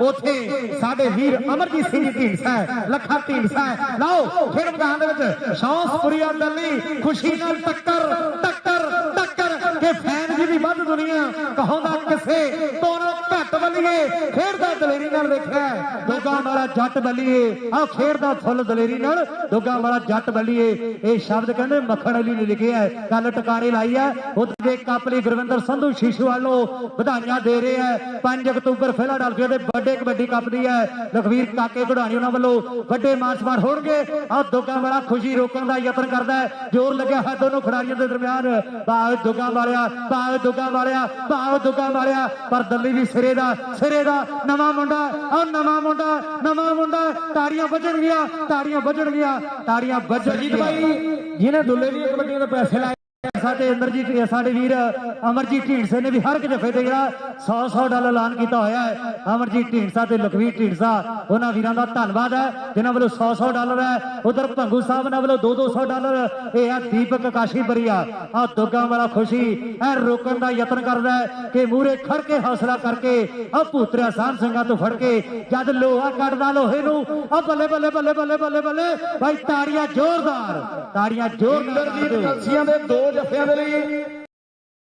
ਉੱਥੇ ਸਾਡੇ ਵੀਰ ਅਮਰਜੀਤ ਸਿੰਘ ਜੀ ਢੀਂਡਸਾ ਹੈ, ਲੱਖਾ ਢੀਂਡਸਾ ਹੈ। ਲਓ ਫਿਰ ਮੈਦਾਨ ਦੇ ਵਿੱਚ ਸ਼ੌਂਸਪੁਰੀਆ ਦਲੀ ਖੁਸ਼ੀ ਨਾਲ ਟੱਕਰ ਦੀ ਵੱਧ ਦੁਨੀਆ ਕਹੋਂਦਾ ਕਿਸੇ ਤੋਂ ਘੱਟ ਬੱਲੀਏ, ਖੇਡਦਾ ਦਲੇਰੀ ਨਾਲ ਵੇਖਿਆ ਦੋਗਾ ਵਾਲਾ ਜੱਟ ਬੱਲੀਏ ਆ ਖੇਡਦਾ ਫੁੱਲ ਦਲੇਰੀ ਨਾਲ, ਦੋਗਾ ਵਾਲਾ ਜੱਟ ਬੱਲੀਏ, ਇਹ ਸ਼ਬਦ ਕਹਿੰਦੇ ਮੱਖਣ ਅਲੀ ਨੇ ਲਿਖਿਆ ਗੱਲ ਟਿਕਾਣੇ ਲਾਈ ਹੈ ਉਹਦੇ ਕੱਪ ਗੁਰਵਿੰਦਰ ਸੰਧੂ ਸ਼ੀਸ਼ੂ ਵੱਲੋਂ ਵਧਾਈਆਂ ਦੇ ਰਹੇ ਹੈ 5 ਅਕਤੂਬਰ ਫਿਲਾਡਲਫੀਆ ਦੇ ਵੱਡੇ ਕਬੱਡੀ ਕੱਪ ਦੀ ਹੈ, ਲਖਵੀਰ ਕਾਕੇ ਘੜਾਣੀ ਉਹਨਾਂ ਵੱਲੋਂ ਵੱਡੇ ਮਾਰਚਮਾਰ ਹੋਣਗੇ ਆ ਦੋਗਾ ਵਾਲਾ ਖੁਸ਼ੀ ਰੋਕਣ ਦਾ ਯਤਨ ਕਰਦਾ ਜ਼ੋਰ ਲੱਗਿਆ ਹੈ ਦੋਨੋਂ ਖਿਡਾਰੀਆਂ ਦੇ ਦਰਮਿਆਨ ਭਾਵੇਂ ਦੁੱਗਾ ਵਾਲਿਆ ਭਾਵੇਂ ਦੁੱਗਾ ਵਾਲਿਆ ਭਾਵ ਦੁੱਗਾ ਵਾਲਿਆ ਪਰ ਦਿੱਲੀ ਵੀ ਸਿਰੇ ਦਾ ਸਿਰੇ ਦਾ ਨਵਾਂ ਮੁੰਡਾ ਆ ਨਵਾਂ ਮੁੰਡਾ ਨਵਾਂ ਮੁੰਡਾ ਤਾੜੀਆਂ ਵੱਜਣਗੀਆਂ ਤਾੜੀਆਂ ਵੱਜਣਗੀਆਂ ਤਾੜੀਆਂ ਵੱਜਣਗੀਆਂ ਭਾਈ ਜਿਹਨੇ ਦੁੱਲੇ ਦੀਆਂ ਕਬੱਡੀਆਂ ਦੇ ਪੈਸੇ ਲਾਏ। ਸਾਡੇ ਅਮਰਜੀਤ ਸਾਡੇ ਵੀਰ ਅਮਰਜੀਤ ਢੀਂਡਸੇ ਨੇ ਵੀ ਹਰ ਇੱਕ ਜਫੇ ਤੇ ਜਿਹੜਾ 100 100 ਡਾਲਰ ਐਲਾਨ ਕੀਤਾ ਹੋਇਆ ਹੈ। ਅਮਰਜੀਤ ਢੀਂਡਸਾ ਤੇ ਲਖਵੀਰ ਢੀਂਡਸਾ ਉਹਨਾਂ ਵੀਰਾਂ ਦਾ ਧੰਨਵਾਦ ਹੈ ਜਿਨ੍ਹਾਂ ਵੱਲੋਂ 100 100 ਡਾਲਰ ਹੈ। ਉਧਰ ਭੰਗੂ ਸਾਹਿਬ ਨਾਲ ਵੱਲੋਂ 2 200 ਡਾਲਰ ਇਹ ਆ ਦੀਪਕ ਕਾਸ਼ੀ ਬਰੀਆ। ਆ ਦੁੱਗਾ ਵਾਲਾ ਖੁਸ਼ੀ ਐ ਰੋਕਣ ਦਾ ਯਤਨ ਕਰਦਾ ਹੈ ਕਿ ਮੂਰੇ ਖੜ ਕੇ ਹੌਸਲਾ ਕਰਕੇ ਆ ਭੂਤਰਿਆ ਸਾਹਮ ਸਿੰਘਾਂ ਤੋਂ ਫੜ ਕੇ ਜਦ ਲੋਹਾ ਕੱਢਦਾ ਲੋਹੇ ਨੂੰ ਆ ਬੱਲੇ ਬੱਲੇ ਬੱਲੇ ਬੱਲੇ ਬੱਲੇ ਬੱਲੇ ਭਾਈ ਤਾੜੀਆਂ ਜ਼ੋਰਦਾਰ ਤਾੜੀਆਂ ਜ਼ੋਰਦਾਰ ਕਲਸੀਆਂ ਦੇ ਦੋ ਜੱਫਿਆਂ ਦੇ ਲਈ